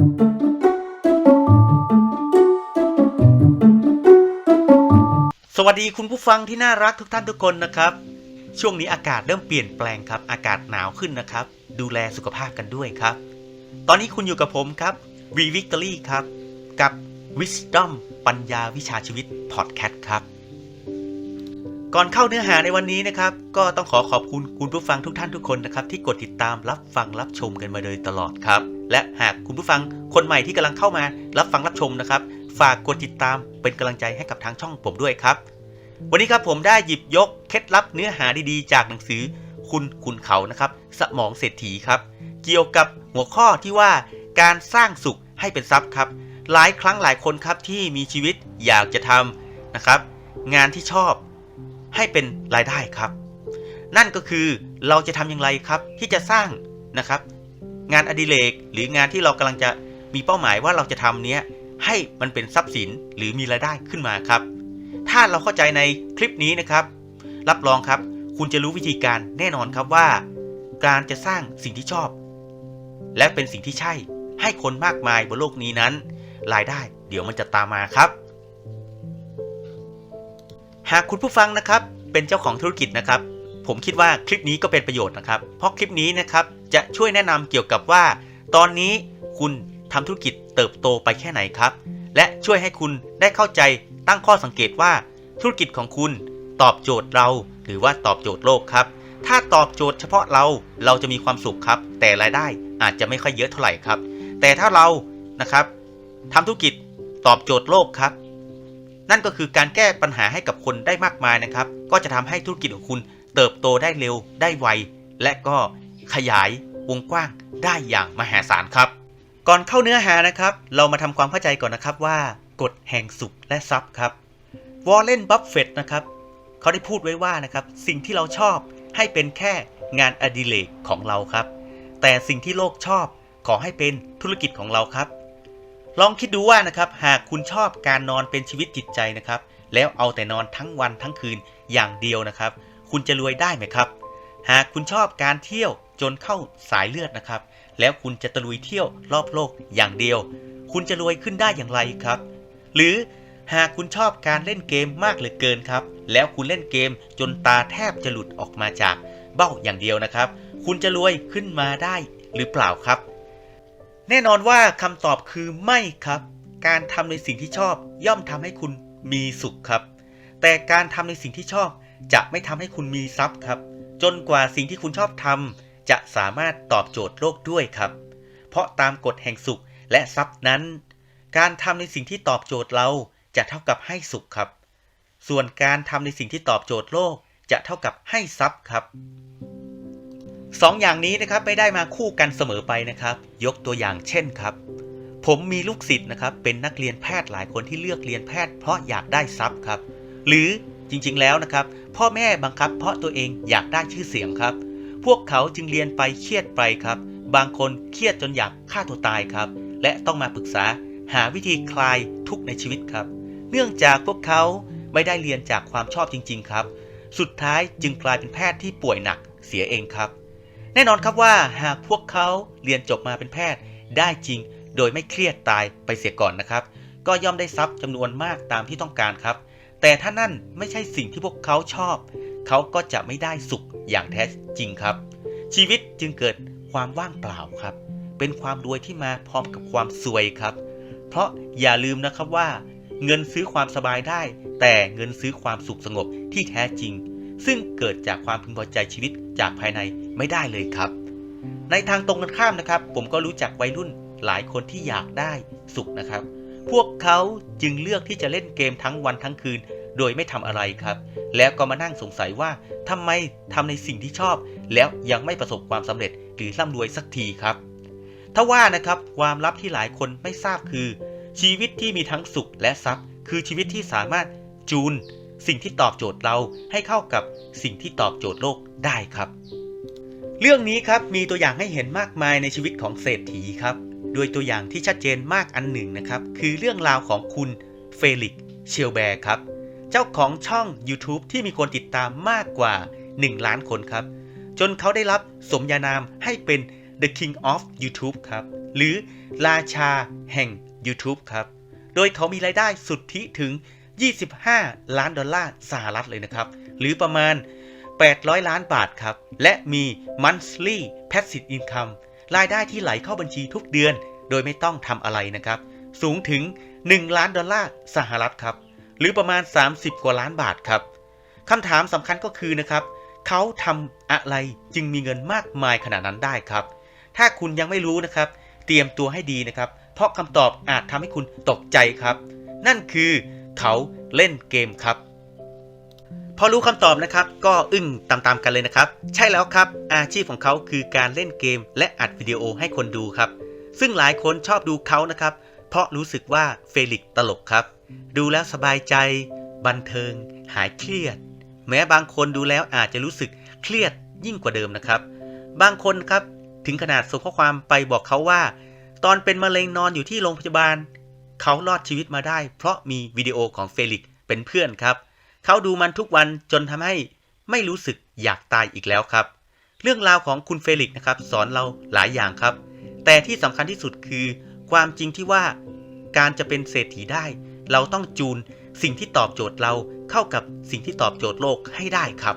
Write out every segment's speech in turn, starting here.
สวัสดีคุณผู้ฟังที่น่ารักทุกท่านทุกคนนะครับ ช่วงนี้อากาศเริ่มเปลี่ยนแปลงครับ อากาศหนาวขึ้นนะครับ ดูแลสุขภาพกันด้วยครับ ตอนนี้คุณอยู่กับผมครับ V Victory ครับ กับ Wisdom ปัญญาวิชาชีวิต Podcast ครับ ก่อนเข้าเนื้อหาในวันนี้นะครับ ก็ต้องขอขอบคุณคุณผู้ฟังทุกท่านทุกคนนะครับ ที่กดติดตามรับฟังรับชมกันมาโดยตลอดครับ และหากคุณผู้ฟังคนใหม่ที่กำลังเข้ามารับฟังรับชมนะครับ ฝากกดติดตามเป็นกำลังใจให้กับทางช่องผมด้วยครับ วันนี้ครับผมได้หยิบยกเคล็ดลับเนื้อหาดีๆ จากหนังสือ คุณคุณเขานะครับ สมองเศรษฐีครับ เกี่ยวกับหัวข้อที่ว่าการสร้างสุขให้เป็นทรัพย์ครับ หลายครั้งหลายคนครับที่มีชีวิตอยากจะทำนะครับ งานที่ชอบให้เป็นรายได้ครับ นั่นก็คือเราจะทำอย่างไรครับที่จะสร้างนะครับ งานอดิเรกหรืองานที่เรากำลังจะมีเป้าหมายว่าเราจะทำเนี้ยให้มันเป็นทรัพย์สินหรือมีรายได้ขึ้นมาครับ ถ้าเราเข้าใจในคลิปนี้นะครับ รับรองครับ คุณจะรู้วิธีการแน่นอนครับว่า การจะสร้างสิ่งที่ชอบ และเป็นสิ่งที่ใช่ ให้คนมากมายบนโลกนี้นั้น รายได้เดี๋ยวมันจะตามมาครับ หากคุณผู้ฟังนะครับ เป็นเจ้าของธุรกิจนะครับ ผมคิดว่าคลิปนี้ก็เป็นประโยชน์นะครับ เพราะคลิปนี้นะครับ จะช่วยแนะนำเกี่ยวกับว่า ตอนนี้คุณทำธุรกิจเติบโตไปแค่ไหนครับ และช่วยให้คุณได้เข้าใจตั้งข้อสังเกตว่า ธุรกิจของคุณตอบโจทย์เรา หรือว่าตอบโจทย์โลกครับ ถ้าตอบโจทย์เฉพาะเราเราจะมีความสุขครับ แต่รายได้อาจจะไม่ค่อยเยอะเท่าไหร่ครับ แต่ถ้าเรานะครับทำธุรกิจตอบโจทย์โลกครับ นั่นก็คือการแก้ปัญหาให้กับคนได้มากมายนะครับ ก็จะทำให้ธุรกิจของคุณเติบโตได้เร็วได้ไว และก็ ขยายวงกว้างได้อย่างมหาศาลครับ ก่อนเข้าเนื้อหานะครับ เรามาทำความเข้าใจก่อนนะครับว่ากฎแห่งสุขและทรัพย์ครับวอลเลนบัฟเฟตนะครับเขาได้พูดไว้ว่านะครับสิ่งที่เราชอบให้เป็นแค่งานอดิเรกของเราครับ แต่สิ่งที่โลกชอบขอให้เป็นธุรกิจของเราครับ ลองคิดดูว่านะครับหากคุณชอบการนอนเป็นชีวิตจิตใจนะครับ แล้วเอาแต่นอนทั้งวันทั้งคืนอย่างเดียวนะครับ คุณจะรวยได้ไหมครับ หากคุณชอบการเที่ยวจนเข้าสายเลือดนะครับ แล้วคุณจะตะลุยเที่ยวรอบโลกอย่างเดียว คุณจะรวยขึ้นได้อย่างไรครับ หรือหากคุณชอบการเล่นเกมมากเหลือเกินครับ แล้วคุณเล่นเกมจนตาแทบจะหลุดออกมาจากเบ้าอย่างเดียวนะครับ คุณจะรวยขึ้นมาได้หรือเปล่าครับ แน่นอนว่าคำตอบคือไม่ครับ การทำในสิ่งที่ชอบย่อมทำให้คุณมีสุขครับ แต่การทำในสิ่งที่ชอบจะไม่ทำให้คุณมีทรัพย์ครับ จนกว่าสิ่งที่คุณชอบทำจะสามารถตอบโจทย์โลกด้วยครับ เพราะตามกฎแห่งสุขและทรัพย์นั้น การทำในสิ่งที่ตอบโจทย์เราจะเท่ากับให้สุขครับ ส่วนการทำในสิ่งที่ตอบโจทย์โลกจะเท่ากับให้ทรัพย์ครับสองอย่างนี้นะครับไม่ได้มาคู่กันเสมอไปนะครับ ยกตัวอย่างเช่นครับ ผมมีลูกศิษย์นะครับเป็นนักเรียนแพทย์หลายคนที่เลือกเรียนแพทย์เพราะอยากได้ทรัพย์ครับ หรือ จริงๆแล้วนะครับ พ่อแม่บังคับ เพราะตัวเองอยากได้ชื่อเสียงครับ พวกเขาจึงเรียนไปเครียดไปครับ บางคนเครียดจนอยากฆ่าตัวตายครับ และต้องมาปรึกษาหาวิธีคลายทุกข์ในชีวิตครับ เนื่องจากพวกเขาไม่ได้เรียนจากความชอบจริง ๆ ครับ สุดท้ายจึงกลายเป็นแพทย์ที่ป่วยหนักเสียเองครับ แน่นอนครับว่าหากพวกเขาเรียนจบมาเป็นแพทย์ได้จริง โดยไม่เครียดตายไปเสียก่อนนะครับ ก็ย่อมได้ทรัพย์จำนวนมากตามที่ต้องการครับ แต่ถ้านั่นไม่ใช่สิ่งที่พวกเขาชอบ เขาก็จะไม่ได้สุขอย่างแท้จริงครับ ชีวิตจึงเกิดความว่างเปล่าครับ เป็นความรวยที่มาพร้อมกับความซวยครับ เพราะอย่าลืมนะครับว่า เงินซื้อความสบายได้ แต่เงินซื้อความสุขสงบที่แท้จริง ซึ่งเกิดจากความพึงพอใจชีวิตจากภายในไม่ได้เลยครับ ในทางตรงกันข้ามนะครับ ผมก็รู้จักวัยรุ่นหลายคนที่อยากได้สุขนะครับ พวกเขาจึงเลือกที่จะเล่นเกมทั้งวันทั้งคืน โดยไม่ทำอะไรครับ แล้วก็มานั่งสงสัยว่าทำไมทำในสิ่งที่ชอบ แล้วยังไม่ประสบความสำเร็จหรือร่ำรวยสักทีครับถ้าว่านะครับความลับที่หลายคนไม่ทราบคือ ชีวิตที่มีทั้งสุขและทรัพย์ คือชีวิตที่สามารถจูน สิ่งที่ตอบโจทย์เราให้เข้ากับสิ่งที่ตอบโจทย์โลกได้ครับ เรื่องนี้ครับมีตัวอย่างให้เห็นมากมายในชีวิตของเศรษฐีครับ โดยตัวอย่างที่ชัดเจนมากอันหนึ่งนะครับ คือเรื่องราวของคุณเฟลิกซ์เชลแบร์ครับ เจ้าของช่อง YouTube ที่มีคนติดตามมากกว่า 1 ล้านคนครับ จนเขาได้รับสมญานามให้เป็น The King of YouTube ครับ หรือราชาแห่ง YouTube ครับ โดยเขามีรายได้สุทธิถึง 25 ล้านดอลลาร์สหรัฐเลยนะครับ หรือประมาณ 800 ล้านบาทครับ และมี monthly passive income รายได้ที่ไหลเข้าบัญชีทุกเดือน โดยไม่ต้องทำอะไรนะครับ สูงถึง 1 ล้านดอลลาร์สหรัฐครับ หรือประมาณ 30 กว่าล้านบาทครับคำถามสำคัญก็คือนะครับเขาทำอะไรจึงมีเงินมากมายขนาดนั้นได้ครับ ถ้าคุณยังไม่รู้นะครับ เตรียมตัวให้ดีนะครับ เพราะคำตอบอาจทำให้คุณตกใจครับ นั่นคือเขาเล่นเกมครับ พอรู้คำตอบนะครับ ก็อึ้งตามๆกันเลยนะครับ ใช่แล้วครับ อาชีพของเขาคือการเล่นเกม และอัดวิดีโอให้คนดูครับ ซึ่งหลายคนชอบดูเขานะครับ เพราะรู้สึกว่าเฟลิกตลกครับ ดูแล้วสบายใจ บันเทิง หายเครียด แม้บางคนดูแล้วอาจจะรู้สึกเครียดยิ่งกว่าเดิมนะครับ บางคนครับถึงขนาดส่งข้อความไปบอกเขาว่า ตอนเป็นมะเร็งนอนอยู่ที่โรงพยาบาล เขารอดชีวิตมาได้ เพราะมีวิดีโอของเฟลิกซ์เป็นเพื่อนครับ เขาดูมันทุกวันจนทำให้ไม่รู้สึกอยากตายอีกแล้วครับ เรื่องราวของคุณเฟลิกซ์นะครับ สอนเราหลายอย่างครับ แต่ที่สำคัญที่สุดคือ ความจริงที่ว่าการจะเป็นเศรษฐีได้ เราต้องจูนสิ่งที่ตอบโจทย์เราเข้ากับสิ่งที่ตอบโจทย์โลกให้ได้ครับ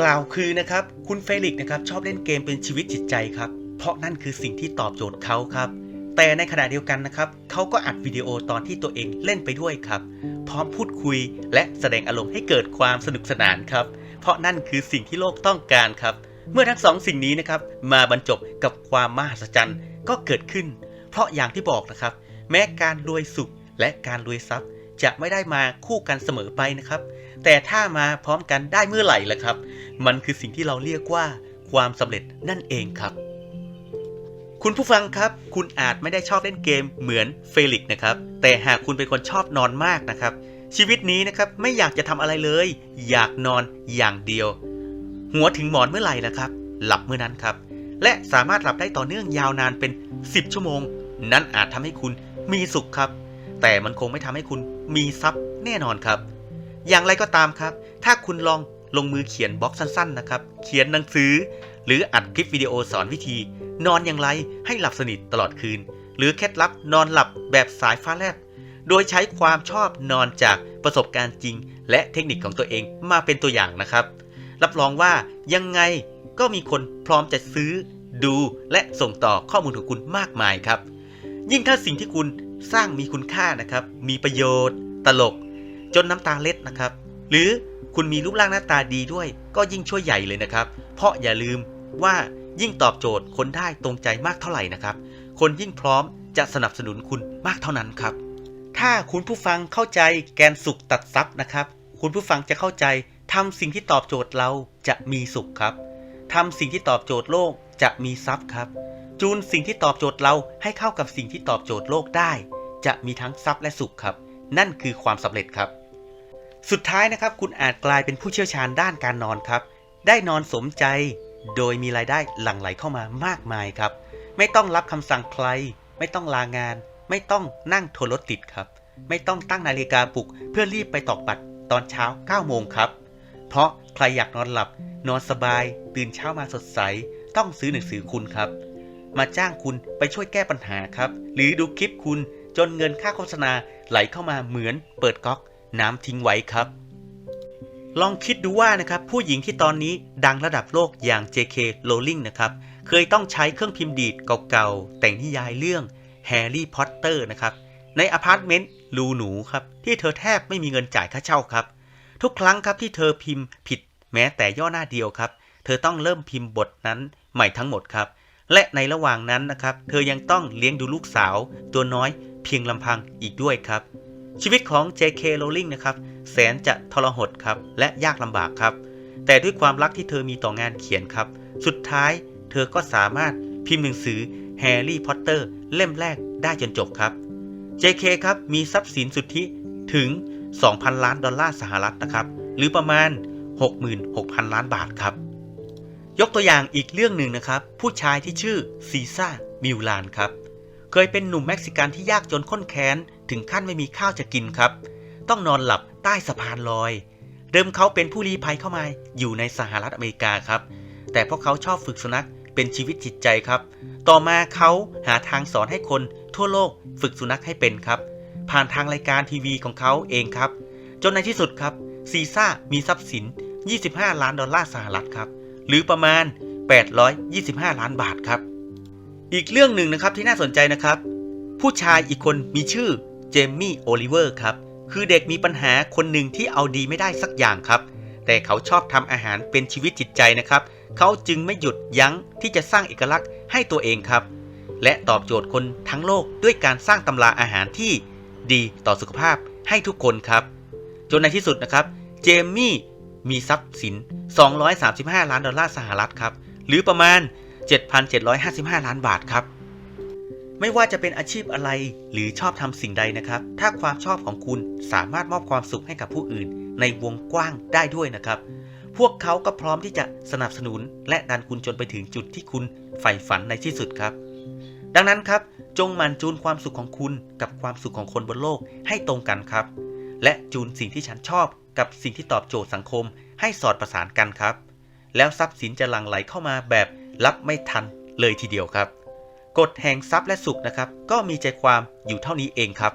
กล่าวคือนะครับ คุณเฟลิกซ์นะครับชอบเล่นเกมเป็นชีวิตจิตใจครับ เพราะนั่นคือสิ่งที่ตอบโจทย์เขาครับ แต่ในขณะเดียวกันนะครับเขาก็อัดวิดีโอตอนที่ตัวเองเล่นไปด้วยครับ พร้อมพูดคุยและแสดงอารมณ์ให้เกิดความสนุกสนานครับ เพราะนั่นคือสิ่งที่โลกต้องการครับ เมื่อทั้งสองสิ่งนี้นะครับมาบรรจบกับความมหัศจรรย์ก็เกิดขึ้น เพราะอย่างที่บอกนะครับ แม้การรวยสุข และการรวยทรัพย์จะไม่ได้มาคู่กันเสมอไปนะครับ แต่ถ้ามาพร้อมกันได้เมื่อไหร่ล่ะครับ มันคือสิ่งที่เราเรียกว่าความสำเร็จนั่นเองครับ คุณผู้ฟังครับ คุณอาจไม่ได้ชอบเล่นเกมเหมือนเฟลิกซ์นะครับ แต่หากคุณเป็นคนชอบนอนมากนะครับ ชีวิตนี้นะครับไม่อยากจะทำอะไรเลย อยากนอนอย่างเดียว หัวถึงหมอนเมื่อไหร่ล่ะครับ หลับเมื่อนั้นครับ และสามารถหลับได้ต่อเนื่องยาวนานเป็น 10 ชั่วโมง นั้นอาจทำให้คุณมีสุขครับ แต่มันคงไม่ทำให้คุณมีทรัพย์แน่นอนครับ อย่างไรก็ตามครับ ถ้าคุณลองลงมือเขียนบล็อกสั้นๆนะครับ เขียนหนังสือ หรืออัดคลิปวิดีโอสอนวิธี นอนอย่างไรให้หลับสนิทตลอดคืน หรือเคล็ดลับนอนหลับแบบสายฟ้าแลบโดยใช้ความชอบนอนจากประสบการณ์จริง และเทคนิคของตัวเองมาเป็นตัวอย่างนะครับ รับรองว่ายังไงก็มีคนพร้อมจะซื้อ ดูและส่งต่อข้อมูลของคุณมากมายครับ ยิ่งถ้าสิ่งที่คุณ สร้างมีคุณค่านะครับ มีประโยชน์ ตลก จนน้ำตาเล็ดนะครับ หรือคุณมีรูปร่างหน้าตาดีด้วย ก็ยิ่งช่วยใหญ่เลยนะครับ เพราะอย่าลืมว่ายิ่งตอบโจทย์คนได้ตรงใจมากเท่าไหร่นะครับ คนยิ่งพร้อมจะสนับสนุนคุณมากเท่านั้นครับ ถ้าคุณผู้ฟังเข้าใจแกนสุขตัดซับนะครับ คุณผู้ฟังจะเข้าใจทำสิ่งที่ตอบโจทย์เราจะมีสุขครับทำสิ่งที่ตอบโจทย์โลกจะมีทรัพย์ครับ จูนสิ่งที่ตอบโจทย์เราให้เข้ากับสิ่งที่ตอบโจทย์โลกได้ จะมีทั้งทรัพย์และสุขครับ นั่นคือความสำเร็จครับ สุดท้ายนะครับ คุณอาจกลายเป็นผู้เชี่ยวชาญด้านการนอนครับ ได้นอนสมใจ โดยมีรายได้หลั่งไหลเข้ามามากมายครับ ไม่ต้องรับคำสั่งใคร ไม่ต้องลางาน ไม่ต้องนั่งโทรรถติดครับ ไม่ต้องตั้งนาฬิกาปลุก เพื่อรีบไปตอกบัตรตอนเช้า9โมงครับ เพราะใครอยากนอนหลับ นอนสบาย ตื่นเช้ามาสดใส ต้องซื้อหนังสือคุณครับ มาจ้างคุณไปช่วยแก้ปัญหาครับ หรือดูคลิปคุณจนเงินค่าโฆษณาไหลเข้ามาเหมือนเปิดก๊อกน้ำทิ้งไว้ครับ ลองคิดดูว่านะครับผู้หญิงที่ตอนนี้ดังระดับโลกอย่าง J.K. Rowling นะครับเคยต้องใช้เครื่องพิมพ์ดีดเก่าๆ แต่งนิยายเรื่องแฮร์รี่พอตเตอร์นะครับในอพาร์ตเมนต์รูหนูครับที่เธอแทบไม่มีเงินจ่ายค่าเช่าครับ ทุกครั้งครับที่เธอพิมพ์ผิดแม้แต่ย่อหน้าเดียวครับ เธอต้องเริ่มพิมพ์บทนั้นใหม่ทั้งหมดครับ และในระหว่างนั้นนะครับ เธอยังต้องเลี้ยงดูลูกสาว ตัวน้อยเพียงลำพังอีกด้วยครับ ชีวิตของ J.K. Rowling นะครับ แสนจะทรหดครับ และยากลำบากครับ แต่ด้วยความรักที่เธอมีต่องานเขียนครับ สุดท้ายเธอก็สามารถพิมพ์หนังสือแฮร์รี่พอตเตอร์เล่มแรกได้จนจบครับ J.K. ครับ มีทรัพย์สินสุทธิถึง 2,000 ล้านดอลลาร์สหรัฐนะครับ หรือประมาณ 66,000 ล้านบาทครับ ยกตัวอย่างอีกเรื่องหนึ่งนะครับ ผู้ชายที่ชื่อซีซ่ามิวลานครับ เคยเป็นหนุ่มเม็กซิกันที่ยากจนข้นแค้น ถึงขั้นไม่มีข้าวจะกินครับ ต้องนอนหลับใต้สะพานลอย เดิมเขาเป็นผู้ลี้ภัยเข้ามาอยู่ในสหรัฐอเมริกาครับ แต่พวกเขาชอบฝึกสุนัขเป็นชีวิตจิตใจครับ ต่อมาเขาหาทางสอนให้คนทั่วโลกฝึกสุนัขให้เป็นครับ ผ่านทางรายการทีวีของเขาเองครับ จนในที่สุดครับซีซ่ามีทรัพย์สิน 25 ล้านดอลลาร์สหรัฐครับ หรือประมาณ 825 ล้านบาทครับ อีกเรื่องหนึ่งนะครับที่น่าสนใจนะครับ ผู้ชายอีกคนมีชื่อเจมมี่โอลิเวอร์ครับ คือเด็กมีปัญหาคนหนึ่งที่เอาดีไม่ได้สักอย่างครับ แต่เขาชอบทำอาหารเป็นชีวิตจิตใจนะครับ เขาจึงไม่หยุดยั้งที่จะสร้างเอกลักษณ์ให้ตัวเองครับ และตอบโจทย์คนทั้งโลกด้วยการสร้างตำราอาหารที่ดีต่อสุขภาพให้ทุกคนครับ จนในที่สุดนะครับ เจมมี่มีทรัพย์สิน 235 ล้านดอลลาร์สหรัฐครับ หรือประมาณ 7,755 ล้านบาทครับ ไม่ว่าจะเป็นอาชีพอะไรหรือชอบทำสิ่งใดนะครับ ถ้าความชอบของคุณสามารถมอบความสุขให้กับผู้อื่น ในวงกว้างได้ด้วยนะครับ พวกเขาก็พร้อมที่จะสนับสนุน และดันคุณจนไปถึงจุดที่คุณใฝ่ฝันในที่สุดครับ ดังนั้นครับ จงมันจูนความสุขของคุณกับความสุขของคนบนโลกให้ตรงกันครับ และจูนสิ่งที่ฉันชอบกับสิ่งที่ตอบโจทย์สังคม ให้สอดประสานกันครับ แล้วทรัพย์สินจะหลั่งไหลเข้ามาแบบรับไม่ทันเลยทีเดียวครับ กฎแห่งทรัพย์และสุขนะครับ ก็มีใจความอยู่เท่านี้เองครับ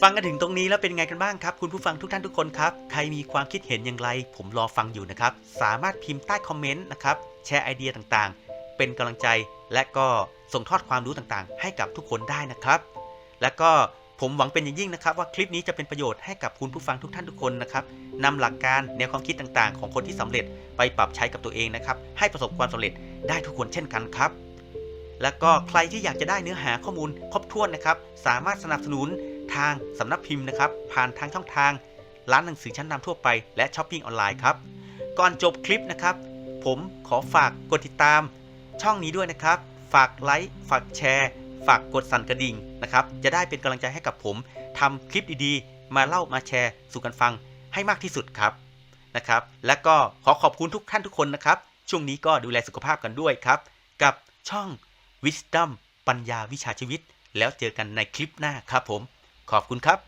ฟังกันถึงตรงนี้แล้วเป็นไงกันบ้างครับ คุณผู้ฟังทุกท่านทุกคนครับ ใครมีความคิดเห็นอย่างไร ผมรอฟังอยู่นะครับ สามารถพิมพ์ใต้คอมเมนต์นะครับแชร์ไอเดียต่างๆ เป็นกำลังใจและก็ส่งทอดความรู้ต่างๆ ให้กับทุกคนได้นะครับ และก็ ผมหวังเป็นอย่างยิ่งนะครับว่าคลิปนี้จะเป็นประโยชน์ให้กับคุณผู้ฟังทุกท่านทุกคนนะครับนำหลักการแนวความคิดต่างๆ ของคนที่สำเร็จไปปรับใช้กับตัวเองนะครับให้ประสบความสำเร็จได้ทุกคนเช่นกันครับ แล้วก็ใครที่อยากจะได้เนื้อหาข้อมูลครบถ้วนนะครับสามารถสนับสนุนทางสำนักพิมพ์นะครับผ่านทางช่องทาง ร้านหนังสือชั้นนำทั่วไปและช้อปปิ้งออนไลน์ครับก่อนจบคลิปนะครับ ผมขอฝากกดติดตามช่องนี้ด้วยนะครับ ฝากไลค์ฝากแชร์ ฝากกดสั่นกระดิ่งนะครับ จะได้เป็นกำลังใจให้กับผมทำคลิปดีๆ มาเล่ามาแชร์สู่กันฟังให้มากที่สุดครับนะครับ และก็ขอขอบคุณทุกท่านทุกคนนะครับ ช่วงนี้ก็ดูแลสุขภาพกันด้วยครับ กับช่อง Wisdom ปัญญาวิชาชีวิต แล้วเจอกันในคลิปหน้าครับผม ขอบคุณครับ